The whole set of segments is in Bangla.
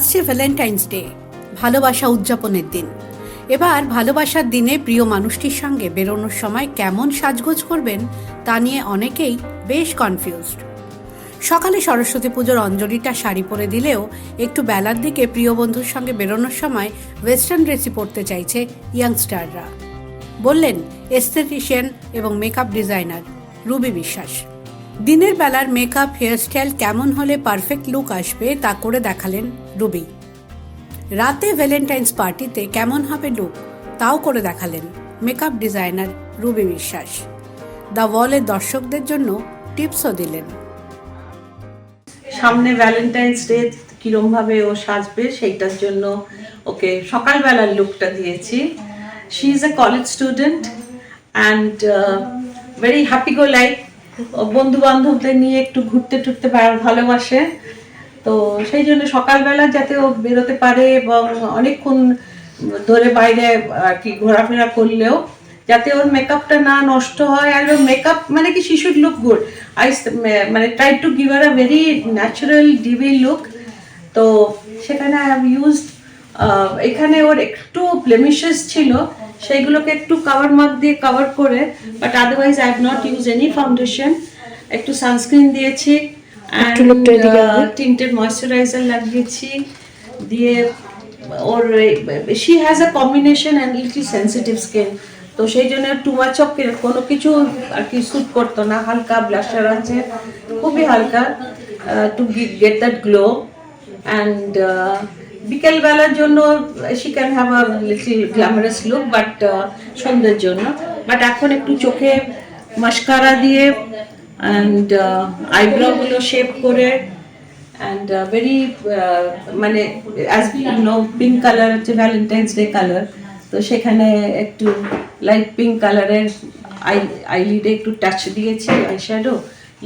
আসছে ভ্যালেন্টাইন্স ডে ভালোবাসা উদযাপনের দিন। এবার ভালোবাসার দিনে প্রিয় মানুষটির সঙ্গে বেরোনোর সময় কেমন সাজগোজ করবেন তা নিয়ে অনেকেই বেশ কনফিউজড সকালে সরস্বতী পুজোর অঞ্জলিটা শাড়ি পরে দিলেও একটু বেলার দিকে প্রিয় বন্ধুর সঙ্গে বেরোনোর সময় ওয়েস্টার্ন ড্রেসই পরতে চাইছে ইয়াংস্টাররা বললেন এস্থেটিশিয়ান এবং মেকআপ ডিজাইনার রুবি বিশ্বাস। দিনের বেলার মেকআপ হেয়ারস্টাইল কেমন হলে পারফেক্ট লুক আসবে তা করে দেখালেন রুবি। রাতে ভ্যালেন্টাইন্স পার্টিতে কেমন হবে লুক তাও করে দেখালেন makeup designer Ruby Biswas. The ওয়ালের দর্শকদের জন্য টিপসও দিলেন। সামনে ভ্যালেন্টাইন্স ডে কিরম ভাবে ও সাজবে সেইটার জন্য ওকে সকালবেলার লুকটা দিয়েছি। She is a college student and very happy go life বন্ধু বান্ধবদের নিয়ে একটু ঘুরতে টুরতে ভালোবাসে। তো সেই জন্য সকালবেলা যাতে ও বেরোতে পারে এবং অনেকক্ষণ ধরে বাইরে আর কি ঘোরাফেরা করলেও যাতে ওর মেকআপটা না নষ্ট হয় আর ওর মেকআপ মানে কি শিশুর লুক গুড আই মানে try to give R a very natural dewy look তো সেখানে আই হ্যাভ ইউজড এখানে ওর একটু ব্লেমিশেস ছিল। সেইগুলোকে একটু কাভার মার্ক দিয়ে কাভার করে but otherwise I have not use any foundation একটু সানস্ক্রিন দিয়েছি টিন্টেড ময়শ্চারাইজার লাগিয়েছি দিয়ে ওর she has a combination and little sensitive skin তো সেই জন্য টু মাচ অফ কোনো কিছু আর কি স্যুট করতো না হালকা ব্লাশার আছে খুবই হালকা to get that glow and বিকেলবেলার জন্য she can have a little glamorous look but সন্ধ্যের জন্য। বাট এখন একটু চোখে মাস্কারা দিয়ে অ্যান্ড আইব্রোগুলো শেপ করে অ্যান্ড ভেরি মানে অ্যাজ নো পিঙ্ক কালার হচ্ছে ভ্যালেন্টাইন্স ডে কালার তো সেখানে একটু লাইট পিঙ্ক কালারের আই আইলিডে একটু টাচ দিয়েছি আই শ্যাডো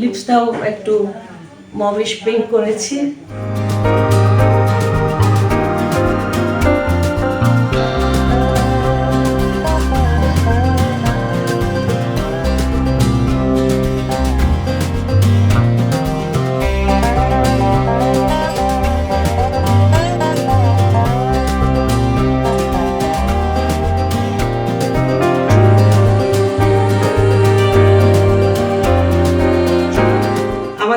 লিপসটাও একটু মবিশ পিঙ্ক করেছি।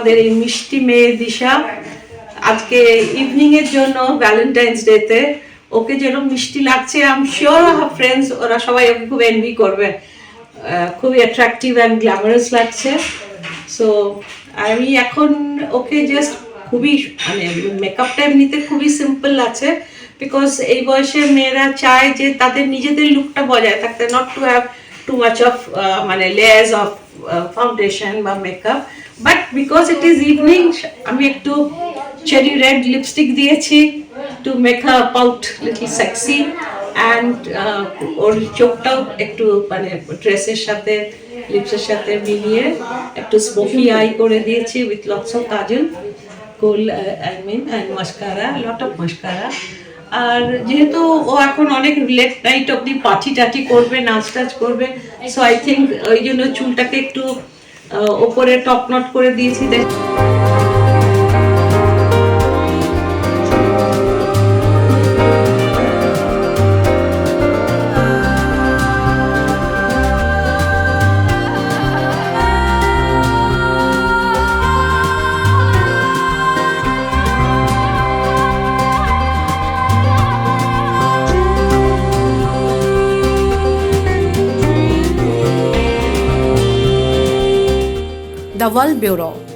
আমাদের এই মিষ্টি মেয়ে দিশা। আজকে ইভিনিং এর জন্য ভ্যালেন্টাইন্স ডেতে ওকে যেরকম মিষ্টি লাগছে আই এম শিওর ফ্রেন্ডস ওরা সবাই ওকে খুব এনভি করবে। খুবই অ্যাট্রাকটিভ অ্যান্ড গ্ল্যামারাস লাগছে। সো আমি এখন ওকে জাস্ট খুবই মানে মেকআপটা এমনিতে খুবই সিম্পল আছে। বিকজ এই বয়সে মেয়েরা চায় যে তাদের নিজেদের লুকটা বজায় থাকতে not to have too much of মানে লেয়ার্স অফ ফাউন্ডেশন বা makeup but because it is evening আমি একটু চেরি রেড লিপস্টিক দিয়েছি to make up out little sexy and ওর চোখটাও একটু মানে ড্রেসের সাথে লিপসের সাথে মিলিয়ে একটু স্মোকি আই করে দিয়েছি with lots of kajal kohl I mean and mascara lot of mascara আর যেহেতু ও এখন অনেক লেট নাইট অব্দি পাঠি টাঠি করবে নাচ টাচ করবে সো আই থিঙ্ক ওই জন্য চুলটাকে একটু ওপরে টপ নট করে দিয়েছি দেখ ওয়ার্ল্ড ব্যুরো